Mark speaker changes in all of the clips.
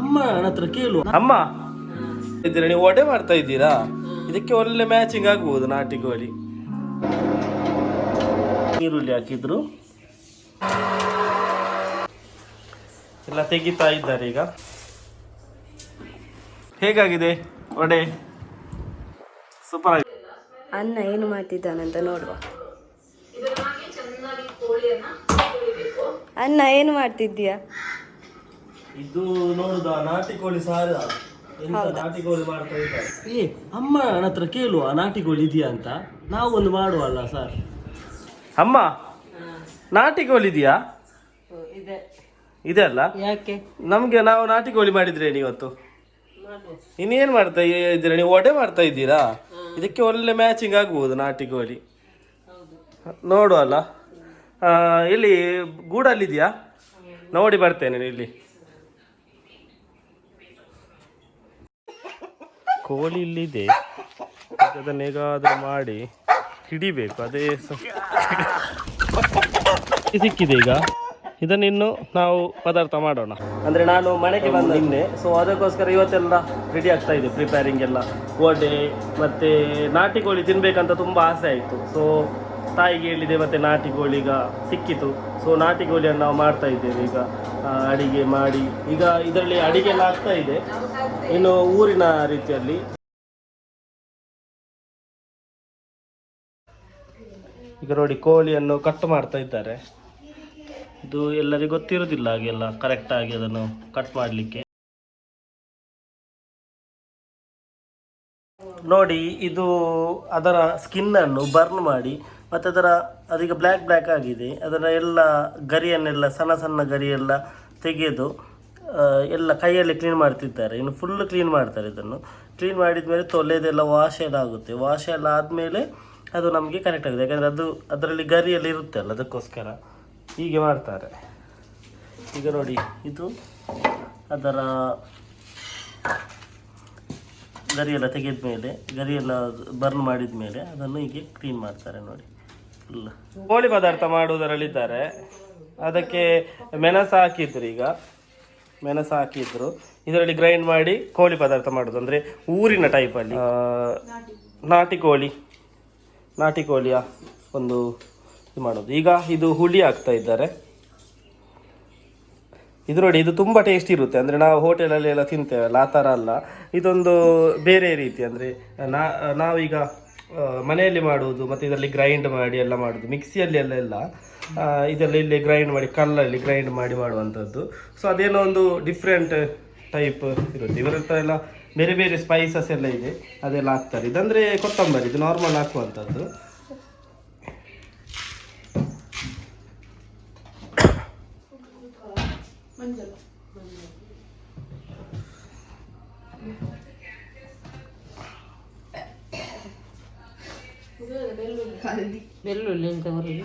Speaker 1: ಅಮ್ಮ ಹತ್ರ ಕೇಳು.
Speaker 2: ಅಮ್ಮ ಇದ್ದೀರಾ ನೀವು ಒಡೆ ಮಾಡ್ತಾ ಇದ್ದೀರಾ? ಇದಕ್ಕೆ ಒಳ್ಳೆ ಮ್ಯಾಚಿಂಗ್ ಆಗ್ಬೋದು ನಾಟಿ ಕೋಳಿ ಈರುಳ್ಳಿ ಹಾಕಿದ್ರು. ಎಲ್ಲ ತೆಗಿತಾ ಇದ್ದಾರೆ ಈಗ. ಹೇಗಾಗಿದೆ ವಡೆ? ಸೂಪರ್ ಆಗಿದೆ
Speaker 3: ಅನ್ನ ಏನು ಮಾಡ್ತಿದ್ದಾನಂತ ನೋಡುವ. ಅನ್ನ ಏನು ಮಾಡ್ತಿದ್ದೀಯಾ?
Speaker 2: ಇದು ನೋಡುದ ನಾಟಿ ಕೋಳಿ ಸಾರ. ಎಂತ ನಾಟಿ ಕೋಳಿ ಮಾಡ್ತಾ ಇದ್ದಾರೆ?
Speaker 1: ಏ ಅಮ್ಮ ಹತ್ರ ಕೇಳುವ ನಾಟಿ ಕೋಳಿ ಇದೆಯಾ ಅಂತ. ನಾವು ಒಂದು ಮಾಡುವಲ್ಲ ಸರ್
Speaker 2: ಅಮ್ಮ ನಾಟಿ ಕೋಳಿ ಇದೆಯಾ? ಇದೆ. ಅಲ್ಲ?
Speaker 3: ಯಾಕೆ?
Speaker 2: ನಮ್ಗೆ ನಾವು ನಾಟಿ ಕೋಳಿ ಮಾಡಿದ್ರೆ ಇವತ್ತು? ಇನ್ನೇನ್ ಮಾಡ್ತಾ ಇದ್ದೀರಾ? ನೀವು ಒಡೆ ಮಾಡ್ತಾ ಇದ್ದೀರಾ? ಇದಕ್ಕೆ ಒಳ್ಳೆ ಮ್ಯಾಚಿಂಗ್ ಆಗ್ಬೋದು ನಾಟಿ ಕೋಳಿ. ನೋಡುವಲ್ಲ. ಇಲ್ಲಿ ಗೂಡಲ್ಲಿದೆಯಾ? ನೋಡಿ ಬರ್ತೇನೆ ಇಲ್ಲಿ. ಕೋಳಿ ಇಲ್ಲಿದೆ. ಅದನ್ನ ಹೇಗಾದ್ರೂ ಮಾಡಿ ಹಿಡಿಬೇಕು. ಅದೇ ಸಿಕ್ಕಿದೆ ಈಗ. ಇದನ್ನಿನ್ನು ನಾವು ಪದಾರ್ಥ ಮಾಡೋಣ. ಅಂದ್ರೆ ನಾನು ಮನೆಗೆ ಬಂದ ನಿನ್ನೆ. ಸೊ ಅದಕ್ಕೋಸ್ಕರ ಇವತ್ತೆಲ್ಲ ರೆಡಿ ಆಗ್ತಾ ಇದೆ ಪ್ರಿಪೇರಿಂಗ್ ಎಲ್ಲ. ವಡೆ ಮತ್ತೆ ನಾಟಿ ಕೋಳಿ ತಿನ್ಬೇಕಂತ ತುಂಬಾ ಆಸೆ ಆಯಿತು. ಸೊ ತಾಯಿಗೆ ಹೇಳಿದೆ, ಮತ್ತೆ ನಾಟಿ ಕೋಳಿ ಈಗ ಸಿಕ್ಕಿತು. ಸೊ ನಾಟಿ ಕೋಳಿಯನ್ನು ನಾವು ಮಾಡ್ತಾ ಇದ್ದೇವೆ ಈಗ. ಅಡಿಗೆ ಮಾಡಿ, ಈಗ ಇದರಲ್ಲಿ ಅಡಿಗೆ ಎಲ್ಲ ಆಗ್ತಾ ಇದೆ. ಇನ್ನು ಊರಿನ ರೀತಿಯಲ್ಲಿ. ಈಗ ನೋಡಿ ಕೋಳಿಯನ್ನು ಕಟ್ ಮಾಡ್ತಾ ಇದ್ದಾರೆ. ಇದು ಎಲ್ಲರಿಗೂ ಗೊತ್ತಿರೋದಿಲ್ಲ ಹಾಗೆಲ್ಲ ಕರೆಕ್ಟ್ ಆಗಿ ಅದನ್ನು ಕಟ್ ಮಾಡಲಿಕ್ಕೆ. ನೋಡಿ, ಇದು ಅದರ ಸ್ಕಿನ್ ಅನ್ನು ಬರ್ನ್ ಮಾಡಿ ಮತ್ತೆ ಅದರ ಅದೀಗ ಬ್ಲ್ಯಾಕ್ ಬ್ಲ್ಯಾಕ್ ಆಗಿದೆ. ಅದರ ಎಲ್ಲ ಗರಿಯನ್ನೆಲ್ಲ, ಸಣ್ಣ ಸಣ್ಣ ಗರಿಯೆಲ್ಲ ತೆಗೆದು ಎಲ್ಲ ಕೈಯಲ್ಲಿ ಕ್ಲೀನ್ ಮಾಡ್ತಿದ್ದಾರೆ. ಇನ್ನು ಫುಲ್ ಕ್ಲೀನ್ ಮಾಡ್ತಾರೆ ಇದನ್ನು. ಕ್ಲೀನ್ ಮಾಡಿದ ಮೇಲೆ ತೊಲೆದೆಲ್ಲ ವಾಶ್ ಎಲ್ಲ ಆಗುತ್ತೆ. ವಾಶ್ ಎಲ್ಲ ಆದಮೇಲೆ ಅದು ನಮಗೆ ಕನೆಕ್ಟ್ ಆಗುತ್ತೆ. ಯಾಕಂದರೆ ಅದು ಅದರಲ್ಲಿ ಗರಿಯಲ್ಲಿ ಇರುತ್ತೆ ಅಲ್ಲ ಅದಕ್ಕೋಸ್ಕರ ಹೀಗೆ ಮಾಡ್ತಾರೆ. ಈಗ ನೋಡಿ, ಇದು ಅದರ ಗರಿಯೆಲ್ಲ ತೆಗೆದ ಮೇಲೆ ಗರಿಯೆಲ್ಲ ಬರ್ನ್ ಮಾಡಿದ ಮೇಲೆ ಅದನ್ನು ಹೀಗೆ ಕ್ಲೀನ್ ಮಾಡ್ತಾರೆ ನೋಡಿ. ಕೋಳಿ ಪದಾರ್ಥ ಮಾಡುವುದರಲ್ಲಿದ್ದಾರೆ. ಅದಕ್ಕೆ ಮೆಣಸು ಹಾಕಿದ್ರು ಈಗ. ಮೆಣಸು ಹಾಕಿದ್ರು. ಇದರಲ್ಲಿ ಗ್ರೈಂಡ್ ಮಾಡಿ ಕೋಳಿ ಪದಾರ್ಥ ಮಾಡೋದು. ಅಂದರೆ ಊರಿನ ಟೈಪಲ್ಲಿ ನಾಟಿ ಕೋಳಿ, ನಾಟಿ ಕೋಳಿಯ ಒಂದು ಇದು ಮಾಡೋದು. ಈಗ ಇದು ಹುಳಿ ಹಾಕ್ತಾ ಇದ್ದಾರೆ. ಇದು ನೋಡಿ, ಇದು ತುಂಬ ಟೇಸ್ಟ್ ಇರುತ್ತೆ. ಅಂದರೆ ನಾವು ಹೋಟೆಲಲ್ಲಿ ಎಲ್ಲ ತಿಂತೇವಲ್ಲ, ಆ ಥರ ಅಲ್ಲ. ಇದೊಂದು ಬೇರೆ ರೀತಿ. ಅಂದರೆ ನಾವೀಗ ಮನೆಯಲ್ಲಿ ಮಾಡುವುದು, ಮತ್ತು ಇದರಲ್ಲಿ ಗ್ರೈಂಡ್ ಮಾಡಿ ಎಲ್ಲ ಮಾಡುವುದು. ಮಿಕ್ಸಿಯಲ್ಲಿ ಎಲ್ಲ ಎಲ್ಲ ಇದರಲ್ಲಿ ಇಲ್ಲಿ ಗ್ರೈಂಡ್ ಮಾಡಿ, ಕಲ್ಲಲ್ಲಿ ಗ್ರೈಂಡ್ ಮಾಡಿ ಮಾಡುವಂಥದ್ದು. ಸೊ ಅದೇನೋ ಒಂದು ಡಿಫ್ರೆಂಟ್ ಟೈಪ್ ಇರುತ್ತೆ. ಇವರ ಹತ್ರ ಎಲ್ಲ ಬೇರೆ ಬೇರೆ ಸ್ಪೈಸಸ್ ಎಲ್ಲ ಇದೆ. ಅದೆಲ್ಲ ಹಾಕ್ತಾರೆ. ಇದಂದರೆ ಕೊತ್ತಂಬರಿ, ಇದು ನಾರ್ಮಲ್ ಹಾಕುವಂಥದ್ದು.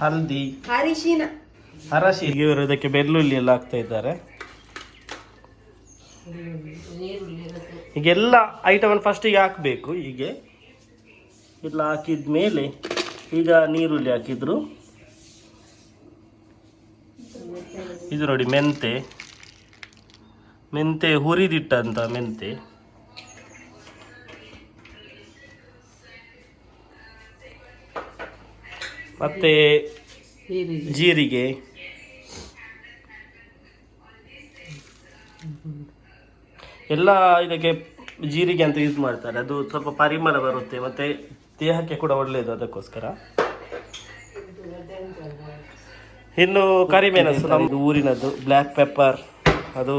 Speaker 2: ಹಲ್ದಿ.
Speaker 3: ಅರಿಶಿನ.
Speaker 2: ಅರಶಿ ಇವರು ಇದಕ್ಕೆ ಬೆಳ್ಳುಳ್ಳಿ ಎಲ್ಲ ಹಾಕ್ತಾ ಇದ್ದಾರೆ. ಈಗೆಲ್ಲ ಐಟಮನ್ನು ಫಸ್ಟಿಗೆ ಹಾಕಬೇಕು ಹೀಗೆ. ಎಲ್ಲ ಹಾಕಿದ ಮೇಲೆ ಈಗ ನೀರುಳ್ಳಿ ಹಾಕಿದ್ರು. ಇದು ನೋಡಿ ಮೆಂತೆ. ಮೆಂತೆ ಹುರಿದಿಟ್ಟಂತ ಮೆಂತೆ. ಮತ್ತೆ ಜೀರಿಗೆ. ಎಲ್ಲ ಇದಕ್ಕೆ ಜೀರಿಗೆ ಅಂತ ಯೂಸ್ ಮಾಡ್ತಾರೆ. ಅದು ಸ್ವಲ್ಪ ಪರಿಮಳ ಬರುತ್ತೆ ಮತ್ತೆ ದೇಹಕ್ಕೆ ಕೂಡ ಒಳ್ಳೆಯದು ಅದಕ್ಕೋಸ್ಕರ. ಇನ್ನು ಕರಿಮೆಣಸು ನಮ್ಮದು ಊರಿನದ್ದು ಬ್ಲ್ಯಾಕ್ ಪೆಪ್ಪರ್ ಅದು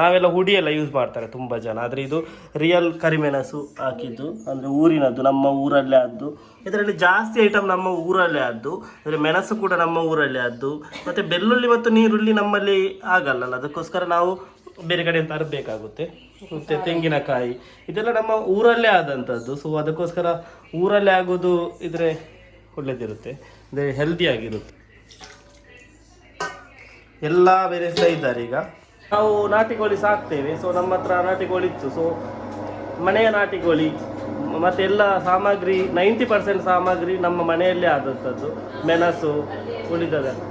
Speaker 2: ನಾವೆಲ್ಲ ಹುಡಿ ಎಲ್ಲ ಯೂಸ್ ಮಾಡ್ತಾರೆ ತುಂಬ ಜನ. ಆದರೆ ಇದು ರಿಯಲ್ ಕರಿಮೆಣಸು ಹಾಕಿದ್ದು, ಅಂದರೆ ಊರಿನದ್ದು, ನಮ್ಮ ಊರಲ್ಲೇ ಆದ್ದು. ಇದರಲ್ಲಿ ಜಾಸ್ತಿ ಐಟಮ್ ನಮ್ಮ ಊರಲ್ಲೇ ಆದ್ದು. ಅಂದರೆ ಮೆಣಸು ಕೂಡ ನಮ್ಮ ಊರಲ್ಲೇ ಆದ್ದು. ಮತ್ತು ಬೆಳ್ಳುಳ್ಳಿ ಮತ್ತು ನೀರುಳ್ಳಿ ನಮ್ಮಲ್ಲಿ ಆಗಲ್ಲ ಅದಕ್ಕೋಸ್ಕರ ನಾವು ಬೇರೆ ಕಡೆ ತರಬೇಕಾಗುತ್ತೆ ಮತ್ತು ತೆಂಗಿನಕಾಯಿ, ಇದೆಲ್ಲ ನಮ್ಮ ಊರಲ್ಲೇ ಆದಂಥದ್ದು. ಸೊ ಅದಕ್ಕೋಸ್ಕರ ಊರಲ್ಲೇ ಆಗೋದು ಇದ್ರೆ ಒಳ್ಳೇದಿರುತ್ತೆ. ಅಂದರೆ ಹೆಲ್ದಿ ಆಗಿರುತ್ತೆ. ಎಲ್ಲ ಬೆರೆಸ್ತಾ ಇದ್ದಾರೆ ಈಗ. ನಾವು ನಾಟಿ ಕೋಳಿ ಸಾಕ್ತೇವೆ ಸೊ ನಮ್ಮ ಹತ್ರ ನಾಟಿ ಕೋಳಿ ಇತ್ತು ಸೊ ಮನೆಯ ನಾಟಿ ಕೋಳಿ, ಮತ್ತೆ ಎಲ್ಲ ಸಾಮಗ್ರಿ ನೈಂಟಿ ಪರ್ಸೆಂಟ್ ಸಾಮಗ್ರಿ ನಮ್ಮ ಮನೆಯಲ್ಲೇ ಆದಂಥದ್ದು ಮೆಣಸು ಉಳಿದದೆಲ್ಲ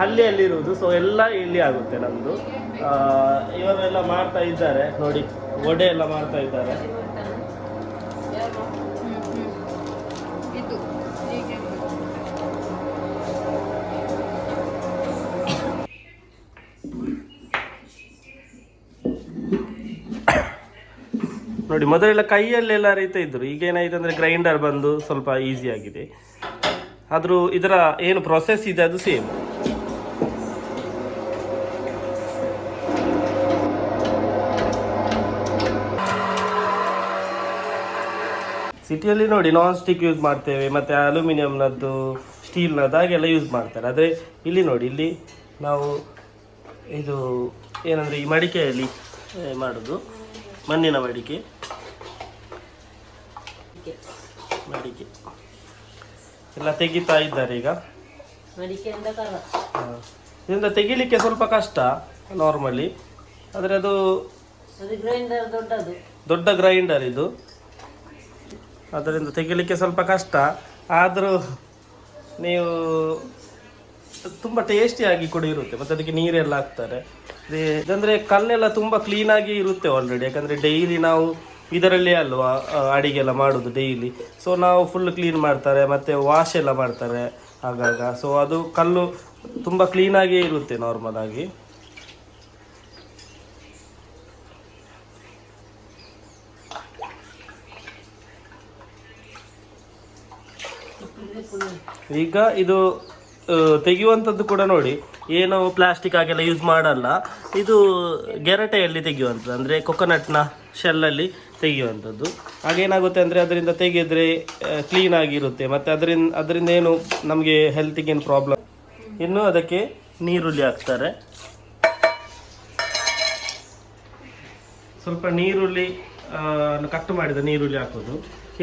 Speaker 2: ಹಳ್ಳಿಯಲ್ಲಿರುವುದು ಸೊ ಎಲ್ಲ ಇಲ್ಲಿ ಆಗುತ್ತೆ ನಮ್ಮದು ಇವರೆಲ್ಲ ಮಾಡ್ತಾ ಇದ್ದಾರೆ, ನೋಡಿ ವಡೆ ಎಲ್ಲ ಮಾಡ್ತಾ ಇದ್ದಾರೆ. ನೋಡಿ, ಮೊದಲೆಲ್ಲ ಕೈಯಲ್ಲೆಲ್ಲ ರೀತಿ ಇದ್ದರು. ಈಗ ಏನಾಯ್ತು ಅಂದ್ರೆ ಗ್ರೈಂಡರ್ ಬಂದು ಸ್ವಲ್ಪ ಈಸಿ ಆಗಿದೆ. ಆದರೂ ಇದರ ಏನು ಪ್ರೊಸೆಸ್ ಇದೆ, ಅದು ಸೇಮ್ ಸಿಟಿಯಲ್ಲಿ ನೋಡಿ ನಾನ್ ಸ್ಟಿಕ್ ಯೂಸ್ ಮಾಡ್ತೇವೆ, ಮತ್ತೆ ಅಲ್ಯೂಮಿನಿಯಂನದ್ದು ಸ್ಟೀಲ್ನದ್ದು ಹಾಗೆಲ್ಲ ಯೂಸ್ ಮಾಡ್ತಾರೆ. ಆದರೆ ಇಲ್ಲಿ ನೋಡಿ, ಇಲ್ಲಿ ನಾವು ಇದು ಏನಂದರೆ ಈ ಮಡಿಕೆಯಲ್ಲಿ ಮಾಡೋದು ಮಾಡುದು. ಮಣ್ಣಿನ ಮಡಿಕೆ. ಮಡಿಕೆ. ಎಲ್ಲ ತೆಗಿತಾ ಇದ್ದಾರೆ ಈಗ. ಇದರಿಂದ ತೆಗಿಲಿಕ್ಕೆ ಸ್ವಲ್ಪ ಕಷ್ಟ ನಾರ್ಮಲಿ ಆದರೆ ಅದು ದೊಡ್ಡ ಗ್ರೈಂಡರ್ ಇದು. ಅದರಿಂದ ತೆಗಿಲಿಕ್ಕೆ ಸ್ವಲ್ಪ ಕಷ್ಟ. ಆದರೂ ನೀವು ತುಂಬ ಟೇಸ್ಟಿಯಾಗಿ ಕೂಡ ಇರುತ್ತೆ. ಮತ್ತೆ ಅದಕ್ಕೆ ನೀರೆಲ್ಲ ಹಾಕ್ತಾರೆ. ಅಂದ್ರೆ ಕಲ್ಲೆಲ್ಲ ತುಂಬ ಕ್ಲೀನಾಗಿ ಇರುತ್ತೆ ಆಲ್ರೆಡಿ ಯಾಕಂದರೆ ಡೈಲಿ ನಾವು ಇದರಲ್ಲೇ ಅಲ್ವಾ ಅಡಿಗೆ ಎಲ್ಲ ಮಾಡೋದು ಡೈಲಿ ಸೊ ನಾವು ಫುಲ್ ಕ್ಲೀನ್ ಮಾಡ್ತಾರೆ, ಮತ್ತು ವಾಶ್ ಎಲ್ಲ ಮಾಡ್ತಾರೆ ಆಗಾಗ. ಸೊ ಅದು ಕಲ್ಲು ತುಂಬ ಆಗಿ ಇರುತ್ತೆ ನಾರ್ಮಲ್ ಆಗಿ. ಈಗ ಇದು ತೆಗೆಯುವಂಥದ್ದು ಕೂಡ ನೋಡಿ. ಏನು ಪ್ಲಾಸ್ಟಿಕ್ ಹಾಗೆಲ್ಲ ಯೂಸ್ ಮಾಡಲ್ಲ. ಇದು ಗೆರಟೆಯಲ್ಲಿ ತೆಗೆಯುವಂಥದ್ದು, ಅಂದರೆ ಕೊಕೊನಟ್ನ ಶೆಲ್ಲಲ್ಲಿ ತೆಗೆಯುವಂಥದ್ದು. ಹಾಗೇನಾಗುತ್ತೆ ಅಂದರೆ ಅದರಿಂದ ತೆಗೆದ್ರೆ ಕ್ಲೀನ್ ಆಗಿರುತ್ತೆ. ಮತ್ತು ಅದರಿಂದ ಅದರಿಂದ ಏನು ನಮಗೆ ಹೆಲ್ತಿಗೇನು ಪ್ರಾಬ್ಲಮ್ ಇನ್ನು ಅದಕ್ಕೆ ನೀರುಳ್ಳಿ ಹಾಕ್ತಾರೆ. ಸ್ವಲ್ಪ ನೀರುಳ್ಳಿ ಕಟ್ ಮಾಡಿದ ನೀರುಳ್ಳಿ ಹಾಕೋದು.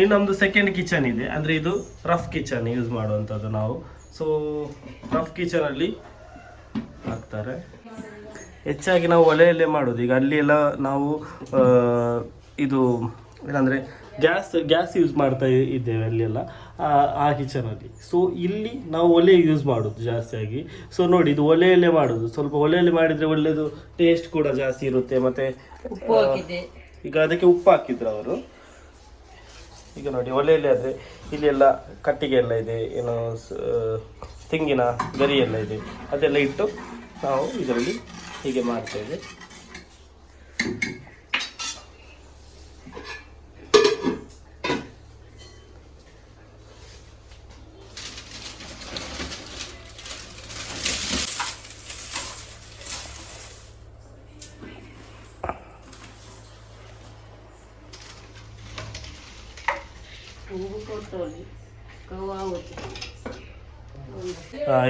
Speaker 2: ಇನ್ನೊಂದು ಸೆಕೆಂಡ್ ಕಿಚನ್ ಇದೆ. ಅಂದರೆ ಇದು ರಫ್ ಕಿಚನ್ ಯೂಸ್ ಮಾಡುವಂಥದ್ದು ನಾವು. ಸೊ ರಫ್ ಕಿಚನಲ್ಲಿ ಹಾಕ್ತಾರೆ ಹೆಚ್ಚಾಗಿ ನಾವು ಒಲೆಯಲ್ಲೇ ಮಾಡೋದು. ಈಗ ಅಲ್ಲಿ ಎಲ್ಲ ನಾವು ಇದು ಏನಂದರೆ ಗ್ಯಾಸ್ ಗ್ಯಾಸ್ ಯೂಸ್ ಮಾಡ್ತಾ ಇದ್ದೇವೆ ಅಲ್ಲೆಲ್ಲ ಆ- ಕಿಚನಲ್ಲಿ ಸೊ ಇಲ್ಲಿ ನಾವು ಒಲೆ ಯೂಸ್ ಮಾಡೋದು ಜಾಸ್ತಿಯಾಗಿ ಸೊ ನೋಡಿ ಇದು ಒಲೆಯಲ್ಲೇ ಮಾಡೋದು. ಸ್ವಲ್ಪ ಒಲೆಯಲ್ಲಿ ಮಾಡಿದರೆ ಒಳ್ಳೆಯದು ಟೇಸ್ಟ್ ಕೂಡ ಜಾಸ್ತಿ ಇರುತ್ತೆ. ಮತ್ತು ಈಗ ಅದಕ್ಕೆ ಉಪ್ಪು ಹಾಕಿದ್ರು ಅವರು. ಈಗ ನೋಡಿ, ಒಲೆಯಲ್ಲಿ ಆದರೆ ಇಲ್ಲಿ ಎಲ್ಲ ಕಟ್ಟಿಗೆ ಎಲ್ಲ ಇದೆ, ಏನು ತೆಂಗಿನ ಗರಿ ಎಲ್ಲ ಇದೆ. ಅದೆಲ್ಲ ಇಟ್ಟು ನಾವು ಇದರಲ್ಲಿ ಹೀಗೆ ಮಾಡ್ತೇವೆ.
Speaker 4: ಹೂವು ಕೊಟ್ಟೋಲಿ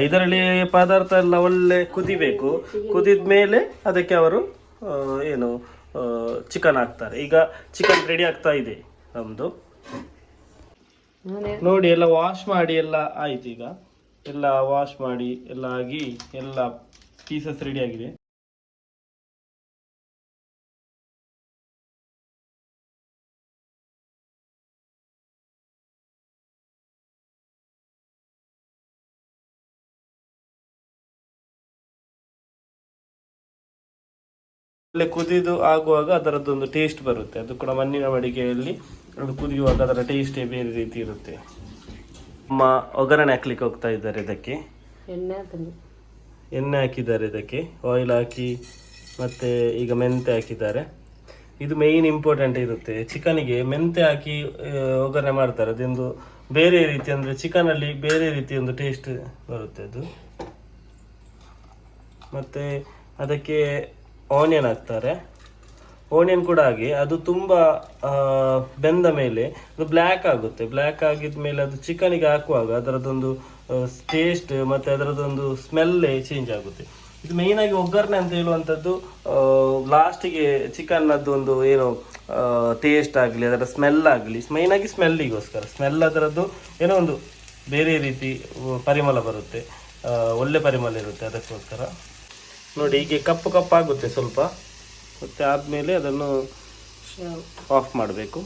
Speaker 2: ಇದರಲ್ಲಿ ಪದಾರ್ಥ ಎಲ್ಲ ಒಳ್ಳೆ ಕುದಿಬೇಕು. ಕುದಿದ ಮೇಲೆ ಅದಕ್ಕೆ ಅವರು ಏನು ಚಿಕನ್ ಹಾಕ್ತಾರೆ. ಈಗ ಚಿಕನ್ ರೆಡಿ ಆಗ್ತಾ ಇದೆ ನಮ್ದು. ನೋಡಿ ಎಲ್ಲ ವಾಶ್ ಮಾಡಿ ಎಲ್ಲ ಆಯ್ತು ಈಗ. ಎಲ್ಲ ವಾಶ್ ಮಾಡಿ ಎಲ್ಲ ಆಗಿ ಎಲ್ಲ ಪೀಸಸ್ ರೆಡಿ ಆಗಿದೆ. ಒಳ್ಳೆ ಕುದಿದು ಆಗುವಾಗ ಅದರದ್ದೊಂದು ಟೇಸ್ಟ್ ಬರುತ್ತೆ. ಅದು ಕೂಡ ಮಣ್ಣಿನ ಮಡಿಕೆಯಲ್ಲಿ ಅದು ಕುದಿಯುವಾಗ ಅದರ ಟೇಸ್ಟೇ ಬೇರೆ ರೀತಿ ಇರುತ್ತೆ. ಅಮ್ಮ ಒಗ್ಗರಣೆ ಹಾಕ್ಲಿಕ್ಕೆ ಹೋಗ್ತಾ ಇದ್ದಾರೆ ಇದಕ್ಕೆ.
Speaker 4: ಎಣ್ಣೆ
Speaker 2: ಎಣ್ಣೆ ಹಾಕಿದ್ದಾರೆ ಇದಕ್ಕೆ. ಆಯಿಲ್ ಹಾಕಿ ಮತ್ತೆ ಈಗ ಮೆಂತೆ ಹಾಕಿದ್ದಾರೆ. ಇದು ಮೇಯ್ನ್ ಇಂಪಾರ್ಟೆಂಟ್ ಇರುತ್ತೆ. ಚಿಕನಿಗೆ ಮೆಂತೆ ಹಾಕಿ ಒಗ್ಗರಣೆ ಮಾಡ್ತಾರೆ. ಅದೊಂದು ಬೇರೆ ರೀತಿ ಅಂದರೆ ಚಿಕನಲ್ಲಿ ಬೇರೆ ರೀತಿ ಒಂದು ಟೇಸ್ಟ್ ಬರುತ್ತೆ ಅದು. ಮತ್ತೆ ಅದಕ್ಕೆ ಆನಿಯನ್ ಹಾಕ್ತಾರೆ. ಓನಿಯನ್ ಕೂಡ ಹಾಗೆ, ಅದು ತುಂಬ ಬೆಂದ ಮೇಲೆ, ಅದು ಬ್ಲ್ಯಾಕ್ ಆಗುತ್ತೆ. ಬ್ಲ್ಯಾಕ್ ಆಗಿದ ಮೇಲೆ ಅದು ಚಿಕನಿಗೆ ಹಾಕುವಾಗ ಅದರದೊಂದು ಟೇಸ್ಟ್ ಮತ್ತೆ ಅದರದೊಂದು ಸ್ಮೆಲ್ಲೇ ಚೇಂಜ್ ಆಗುತ್ತೆ. ಇದು ಮೇಯ್ನಾಗಿ ಒಗ್ಗರಣೆ ಅಂತ ಹೇಳುವಂಥದ್ದು ಲಾಸ್ಟಿಗೆ ಚಿಕನ್ನದ್ದು ಒಂದು ಏನು ಟೇಸ್ಟ್ ಆಗಲಿ, ಅದರ ಸ್ಮೆಲ್ ಆಗಲಿ ಮೇಯ್ನಾಗಿ ಸ್ಮೆಲ್ಲಿಗೋಸ್ಕರ ಸ್ಮೆಲ್ ಅದರದ್ದು ಏನೋ ಒಂದು ಬೇರೆ ರೀತಿ ಪರಿಮಳ ಬರುತ್ತೆ. ಒಳ್ಳೆ ಪರಿಮಳ ಇರುತ್ತೆ ಅದಕ್ಕೋಸ್ಕರ. ನೋಡಿ ಹೀಗೆ ಕಪ್ಪು ಕಪ್ಪಾಗುತ್ತೆ ಸ್ವಲ್ಪ. ಮತ್ತೆ ಆದಮೇಲೆ ಅದನ್ನು ಆಫ್ ಮಾಡಬೇಕು.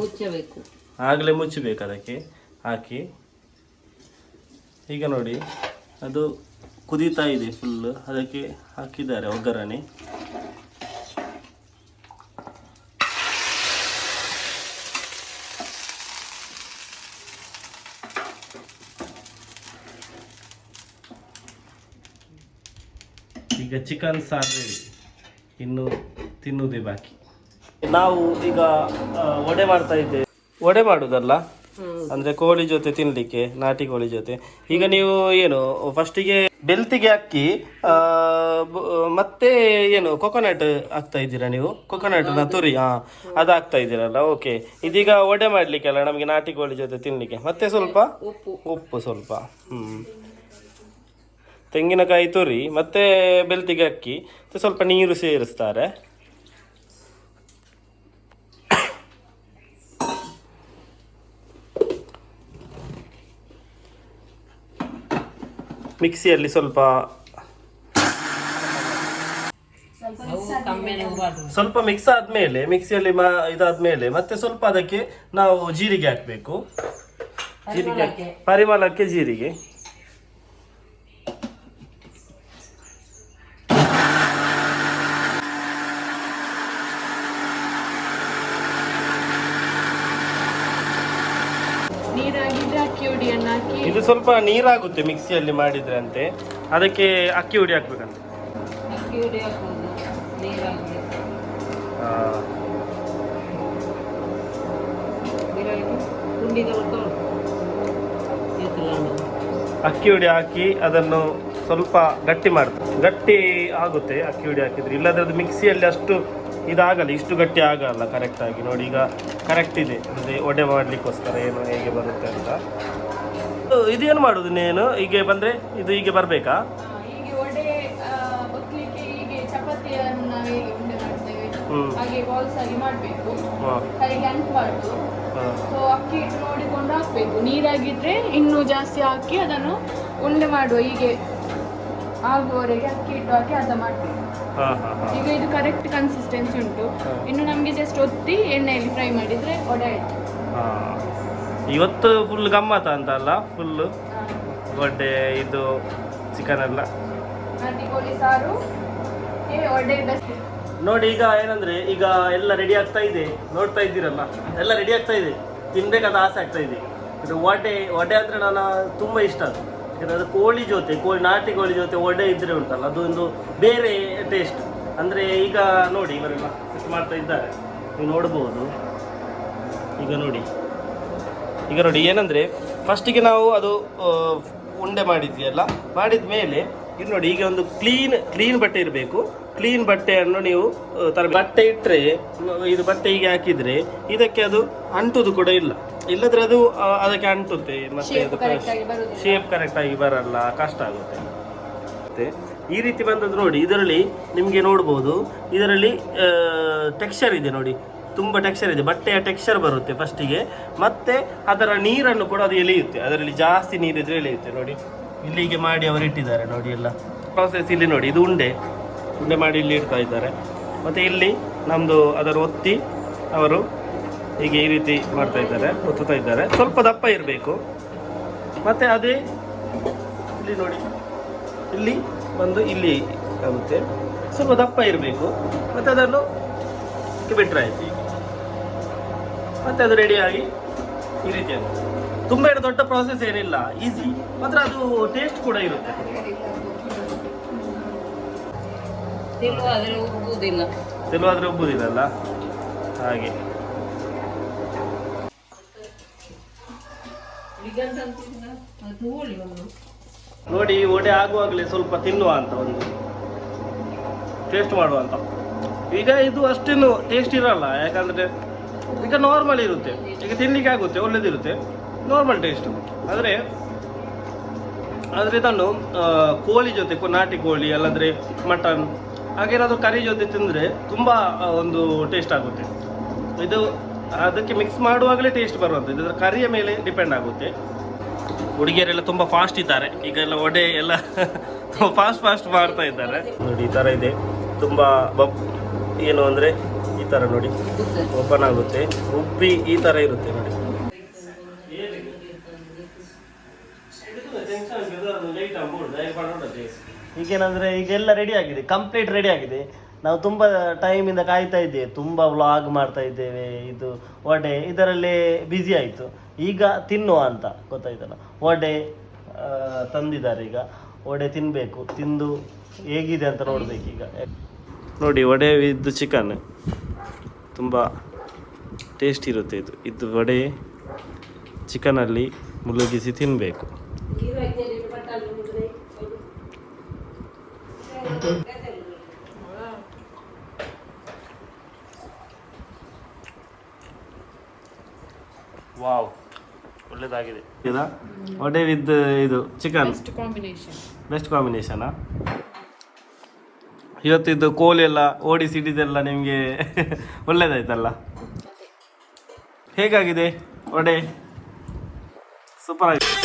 Speaker 4: ಮುಚ್ಚಬೇಕು.
Speaker 2: ಆಗಲೇ ಮುಚ್ಚಬೇಕು ಅದಕ್ಕೆ. ಹಾಕಿ. ಈಗ ನೋಡಿ ಅದು ಕುದೀತಾ ಇದೆ ಫುಲ್ ಅದಕ್ಕೆ ಹಾಕಿದ್ದಾರೆ ಒಗ್ಗರಣೆ. ಈಗ ಚಿಕನ್ ಸಾರು ರೆಡಿ ಇನ್ನು ತಿನ್ನುವುದೇ ಬಾಕಿ. ನಾವು ಈಗ ವಡೆ ಮಾಡ್ತಾ ಇದ್ದೇವೆ. ವಡೆ ಮಾಡುದಲ್ಲ? ಅಂದ್ರೆ ಕೋಳಿ ಜೊತೆ ತಿನ್ಲಿಕ್ಕೆ ನಾಟಿ ಕೋಳಿ ಜೊತೆ. ಈಗ ನೀವು ಏನು ಫಸ್ಟಿಗೆ ಬೆಲ್ತಿಗೆ ಅಕ್ಕಿ ಆ, ಬ- ಮತ್ತೆ ಏನು ಕೊಕೊನಟ್ ಹಾಕ್ತಾ ಇದ್ದೀರಾ ನೀವು? ಕೊಕೊನಟ್ನ ತುರಿ ಹಾ ಅದು ಹಾಕ್ತಾ ಇದ್ದೀರಲ್ಲ ಓಕೆ ಇದೀಗ ವಡೆ ಮಾಡ್ಲಿಕ್ಕೆಲ್ಲ ನಮಗೆ ನಾಟಿ ಕೋಳಿ ಜೊತೆ ತಿನ್ಲಿಕ್ಕೆ. ಮತ್ತೆ ಸ್ವಲ್ಪ?
Speaker 4: ಉಪ್ಪು.
Speaker 2: ಉಪ್ಪು ಸ್ವಲ್ಪ. ಹ್ಮ್. ತೆಂಗಿನಕಾಯಿ ತುರಿ ಮತ್ತೆ ಬೆಲ್ತಿಗೆ ಅಕ್ಕಿ ಸ್ವಲ್ಪ ನೀರು ಸೇರಿಸ್ತಾರೆ. ಮಿಕ್ಸಿಯಲ್ಲಿ ಸ್ವಲ್ಪ ಸ್ವಲ್ಪ ಮಿಕ್ಸ್ ಆದ್ಮೇಲೆ ಮಿಕ್ಸಿಯಲ್ಲಿ ಮಾ ಇದಾದ್ಮೇಲೆ ಮತ್ತೆ ಸ್ವಲ್ಪ ಅದಕ್ಕೆ ನಾವು ಜೀರಿಗೆ ಹಾಕ್ಬೇಕು. ಜೀರಿಗೆ ಪರಿಮಳಕ್ಕೆ ಜೀರಿಗೆ
Speaker 5: ನೀರಾಗಿದ್ರೆ ಅಕ್ಕಿ ಹುಡಿಯನ್ನು ಹಾಕಿ
Speaker 2: ಇದು ಸ್ವಲ್ಪ ನೀರಾಗುತ್ತೆ ಮಿಕ್ಸಿಯಲ್ಲಿ ಮಾಡಿದ್ರೆ ಅಂತೆ ಅದಕ್ಕೆ ಅಕ್ಕಿ ಹುಡಿ ಹಾಕ್ಬೇಕಂತೆ.
Speaker 4: ಅಕ್ಕಿ ಹುಡಿ
Speaker 2: ಹಾಕಿ ಅದನ್ನು ಸ್ವಲ್ಪ ಗಟ್ಟಿ ಮಾಡ್ತಾರೆ ಗಟ್ಟಿ ಆಗುತ್ತೆ ಅಕ್ಕಿ ಹುಡಿ ಹಾಕಿದ್ರೆ. ಇಲ್ಲದ್ರೆ ಅದು ಮಿಕ್ಸಿಯಲ್ಲಿ ಅಷ್ಟು ಇದಾಗಲ್ಲ ಇಷ್ಟು ಗಟ್ಟಿ ಆಗಲ್ಲ ಕರೆಕ್ಟಾಗಿ ನೋಡಿ ಈಗ ಕರೆಕ್ಟ್ ಇದೆ. ಅಂದರೆ ಒಡೆ ಮಾಡಲಿಕ್ಕೋಸ್ಕರ ಏನು ಹೇಗೆ ಬರುತ್ತೆ ಅಂತ. ಇದೇನು ಮಾಡೋದು ನೀನು? ಹೀಗೆ ಬಂದ್ರೆ ಇದು ಹೀಗೆ ಬರಬೇಕಾ?
Speaker 5: ಹೀಗೆ ಒಡೆ ಆ, ಒತ್ಲಿಕ್ಕೆ ಹೀಗೆ ಚಪಾತಿಯನ್ನ ಹೇಗೆ ಉಂಡೆ ಮಾಡ್ತೇವೆ.
Speaker 2: ಹ್ಮ್.
Speaker 5: ಹಾಗೆ ಬಾಲ್ಸ್ ಆಗಿ ಮಾಡಬೇಕು.
Speaker 2: ಹಾಂ.
Speaker 5: ಕೈಗೆ ಅಂಟಬಾರ್ದು
Speaker 2: ಹಾಂ.
Speaker 5: ಸೊ ಅಕ್ಕಿ ಹಿಟ್ಟು ನೋಡಿಕೊಂಡು ಹಾಕ್ಬೇಕು. ನೀರಾಗಿದ್ರೆ ಇನ್ನೂ ಜಾಸ್ತಿ ಹಾಕಿ ಅದನ್ನು ಉಂಡೆ ಮಾಡುವ. ಹೀಗೆ ಆಗುವವರೆಗೆ ಅಕ್ಕಿ ಇಟ್ಟು ಹಾಕಿ ಅದ ಮಾಡಬೇಕು.
Speaker 2: ಹಾಂ ಹಾಂ ಹಾಂ.
Speaker 5: ಈಗ ಇದು ಕರೆಕ್ಟ್ ಕನ್ಸಿಸ್ಟೆನ್ಸಿ ಉಂಟು. ಇನ್ನು ನಮಗೆ ಜಸ್ಟ್ ಒತ್ತಿ ಎಣ್ಣೆಯಲ್ಲಿ ಫ್ರೈ ಮಾಡಿದ್ರೆ ಒಡೆ ಆಯ್ತು.
Speaker 2: ಹಾಂ. ಇವತ್ತು ಫುಲ್ ಗಮ್ಮತ್ತ ಅಂತ ಅಲ್ಲ ಫುಲ್ಲು ಒಡ್ಡೆ ಇದು ಚಿಕನ್ ಎಲ್ಲ.
Speaker 1: ನೋಡಿ ಈಗ ಏನಂದ್ರೆ ಈಗ ಎಲ್ಲ ರೆಡಿ ಆಗ್ತಾ ಇದೆ. ನೋಡ್ತಾ ಇದ್ದೀರಲ್ಲ ಎಲ್ಲ ರೆಡಿ ಆಗ್ತಾ ಇದೆ. ತಿನ್ಬೇಕಾದ ಆಸೆ ಆಗ್ತಾ ಇದೆ. ಇದು ವಡೆ ವಡೆ ಅಂದ್ರೆ ನಾನು ತುಂಬ ಇಷ್ಟ ಅದು. ಯಾಕಂದ್ರೆ ಅದು ಕೋಳಿ ಜೊತೆ ಕೋಳಿ ನಾಟಿ ಕೋಳಿ ಜೊತೆ ವಡೆ ಇದ್ರೆ ಉಂಟಲ್ಲ ಅದು ಒಂದು ಬೇರೆ ಟೇಸ್ಟ್ ಅಂದ್ರೆ ಈಗ ನೋಡಿ ಇವರೆಲ್ಲ ಮಾಡ್ತಾ ಇದ್ದಾರೆ. ನೀವು ನೋಡ್ಬೋದು. ಈಗ ನೋಡಿ.
Speaker 2: ಈಗ ನೋಡಿ ಏನಂದ್ರೆ ಫಸ್ಟಿಗೆ ನಾವು ಅದು ಉಂಡೆ ಮಾಡಿದ್ವಿ ಅಲ್ಲ? ಮಾಡಿದ ಮೇಲೆ ಇದು ನೋಡಿ ಈಗ ಒಂದು ಕ್ಲೀನ್ ಕ್ಲೀನ್ ಬಟ್ಟೆ ಇರಬೇಕು. ಕ್ಲೀನ್ ಬಟ್ಟೆಯನ್ನು ನೀವು ತರ ಬಟ್ಟೆ ಇಟ್ಟರೆ ಇದು ಬಟ್ಟೆ ಹೀಗೆ ಹಾಕಿದ್ರೆ ಇದಕ್ಕೆ ಅದು ಅಂಟುದು ಕೂಡ ಇಲ್ಲ. ಇಲ್ಲದ್ರೆ ಅದು ಅದಕ್ಕೆ ಅಂಟುತ್ತೆ. ಮತ್ತೆ ಅದು. ಶೇಪ್ ಕರೆಕ್ಟಾಗಿ ಬರಲ್ಲ ಕಷ್ಟ ಆಗುತ್ತೆ. ಮತ್ತೆ ಈ ರೀತಿ ಬಂದದ್ದು ನೋಡಿ ಇದರಲ್ಲಿ ನಿಮಗೆ ನೋಡ್ಬೋದು ಇದರಲ್ಲಿ ಟೆಕ್ಸ್ಚರ್ ಇದೆ ನೋಡಿ. ತುಂಬ ಟೆಕ್ಸ್ಚರ್ ಇದೆ. ಬಟ್ಟೆಯ ಟೆಕ್ಸ್ಚರ್ ಬರುತ್ತೆ ಫಸ್ಟಿಗೆ ಮತ್ತೆ ಅದರ ನೀರನ್ನು ಕೂಡ ಅದು ಎಳೆಯುತ್ತೆ. ಅದರಲ್ಲಿ ಜಾಸ್ತಿ ನೀರಿದ್ರೆ ಎಳೆಯುತ್ತೆ. ನೋಡಿ. ಇಲ್ಲಿಗೆ ಮಾಡಿ ಅವರು ಇಟ್ಟಿದ್ದಾರೆ. ನೋಡಿ ಎಲ್ಲ. ಪ್ರಾಸೆಸ್ ಇಲ್ಲಿ ನೋಡಿ. ಇದು ಉಂಡೆ. ಉಂಡೆ ಮಾಡಿ ಇಲ್ಲಿ ಇಡ್ತಾ ಇದ್ದಾರೆ. ಮತ್ತು ಇಲ್ಲಿ ನಮ್ಮದು ಅದರ ಒತ್ತಿ ಅವರು ಹೀಗೆ ಈ ರೀತಿ ಮಾಡ್ತಾ ಇದ್ದಾರೆ. ಒತ್ತುತ್ತಾ ಇದ್ದಾರೆ. ಸ್ವಲ್ಪ ದಪ್ಪ ಇರಬೇಕು. ಮತ್ತು ಅದೇ ಇಲ್ಲಿ ನೋಡಿ. ಇಲ್ಲಿ ಬಂದು ಇಲ್ಲಿ ಆಗುತ್ತೆ. ಸ್ವಲ್ಪ ದಪ್ಪ ಇರಬೇಕು. ಮತ್ತು ಅದನ್ನು ಬಿಟ್ಟರೆ ಆಯ್ತು. ಮತ್ತು ಅದು ರೆಡಿಯಾಗಿ ಈ ರೀತಿ ಆಗುತ್ತೆ ತುಂಬ ಏನು ದೊಡ್ಡ ಪ್ರಾಸೆಸ್ ಏನಿಲ್ಲ ಈಸಿ ಮಾತ್ರ ಅದು ಟೇಸ್ಟ್ ಕೂಡ ಇರುತ್ತೆ.
Speaker 4: ತಿಳುವ ಉಬ್ಬುದಿಲ್ಲ ಉಬ್ಬುವುದಿಲ್ಲ
Speaker 2: ಹಾಗೆ. ನೋಡಿ ಓಡೆ ವಡೆ ಆಗುವಾಗಲೇ ಸ್ವಲ್ಪ ತಿನ್ನುವ ಅಂತ ಒಂದು ಟೇಸ್ಟ್ ಮಾಡುವ ಅಂತ. ಈಗ ಇದು ಅಷ್ಟೇನು ಟೇಸ್ಟ್ ಇರಲ್ಲ ಯಾಕಂದರೆ ಈಗ ನಾರ್ಮಲ್ ಇರುತ್ತೆ. ಈಗ ತಿನ್ಲಿಕ್ಕೆ ಆಗುತ್ತೆ, ಒಳ್ಳೇದಿರುತ್ತೆ. ನಾರ್ಮಲ್ ಟೇಸ್ಟ್ ಆದರೆ ಆದರೆ ಇದನ್ನು ಕೋಳಿ ಜೊತೆ ನಾಟಿ ಕೋಳಿ, ಅಲ್ಲಾದರೆ ಮಟನ್ ಹಾಗೇನಾದರೂ ಕರಿ ಜೊತೆ ತಿಂದರೆ ತುಂಬ ಒಂದು ಟೇಸ್ಟ್ ಆಗುತ್ತೆ. ಇದು ಅದಕ್ಕೆ ಮಿಕ್ಸ್ ಮಾಡುವಾಗಲೇ ಟೇಸ್ಟ್ ಬರುವಂಥದ್ದು. ಇದರ ಕರಿಯ ಮೇಲೆ ಡಿಪೆಂಡ್ ಆಗುತ್ತೆ. ಹುಡುಗಿಯರೆಲ್ಲ ತುಂಬ ಫಾಸ್ಟ್ ಇದ್ದಾರೆ. ಈಗ ಎಲ್ಲ ಒಡೆ ಎಲ್ಲ ಫಾಸ್ಟ್ ಫಾಸ್ಟ್ ಮಾಡ್ತಾ ಇದ್ದಾರೆ. ನೋಡಿ, ಈ ಥರ ಇದೆ. ತುಂಬ ಬಬ್ ಏನು ಅಂದರೆ ಈ ಥರ ನೋಡಿ. ಓಪನ್ ಆಗುತ್ತೆ ಉಬ್ಬಿ ಈ ಥರ ಇರುತ್ತೆ ನೋಡಿ. ಈಗೇನಂದ್ರೆ ಈಗೇನಂದರೆ ಈಗ ಎಲ್ಲ ರೆಡಿ ಆಗಿದೆ. ಕಂಪ್ಲೀಟ್ ರೆಡಿ ಆಗಿದೆ. ನಾವು ತುಂಬ ಟೈಮಿಂದ ಕಾಯ್ತಾ ಇದ್ದೇವೆ. ತುಂಬ ವ್ಲಾಗ್ ಮಾಡ್ತಾ ಇದ್ದೇವೆ. ಇದು ವಡೆ ಇದರಲ್ಲಿ ಬ್ಯುಸಿ ಆಯಿತು. ಈಗ ತಿನ್ನುವ ಅಂತ ಗೊತ್ತಾಯ್ತಲ್ಲ. ವಡೆ ತಂದಿದ್ದಾರೆ ಈಗ. ವಡೆ ತಿನ್ನಬೇಕು ತಿಂದು ಹೇಗಿದೆ ಅಂತ ನೋಡ್ಬೇಕು ಈಗ.
Speaker 4: ನೋಡಿ, ವಡೆ ವಿದ್ ಚಿಕನ್ ತುಂಬ ಟೇಸ್ಟ್ ಇರುತ್ತೆ ಇದು. ಇದು ವಡೆ ಚಿಕನಲ್ಲಿ ಮುಳುಗಿಸಿ ತಿನ್ನಬೇಕು ವಾವ್ ಒಳ್ಳೆದಾಗಿದೆ. ಇದಾ ವಡೆ ವಿತ್ ಇದು ಚಿಕನ್
Speaker 3: ಕಾಂಬಿನೇಷನ್
Speaker 4: ಬೆಸ್ಟ್ ಕಾಂಬಿನೇಷನಾ ಇವತ್ತಿದ್ದು ಕೋಲ್ ಎಲ್ಲ ಓಡಿ ಸಿಡಿದೆಲ್ಲ ನಿಮಗೆ ಒಳ್ಳೆಯದಾಯ್ತಲ್ಲ ಹೇಗಾಗಿದೆ? ಒಡೆ? ಸೂಪರ್ ಆಗಿದೆ.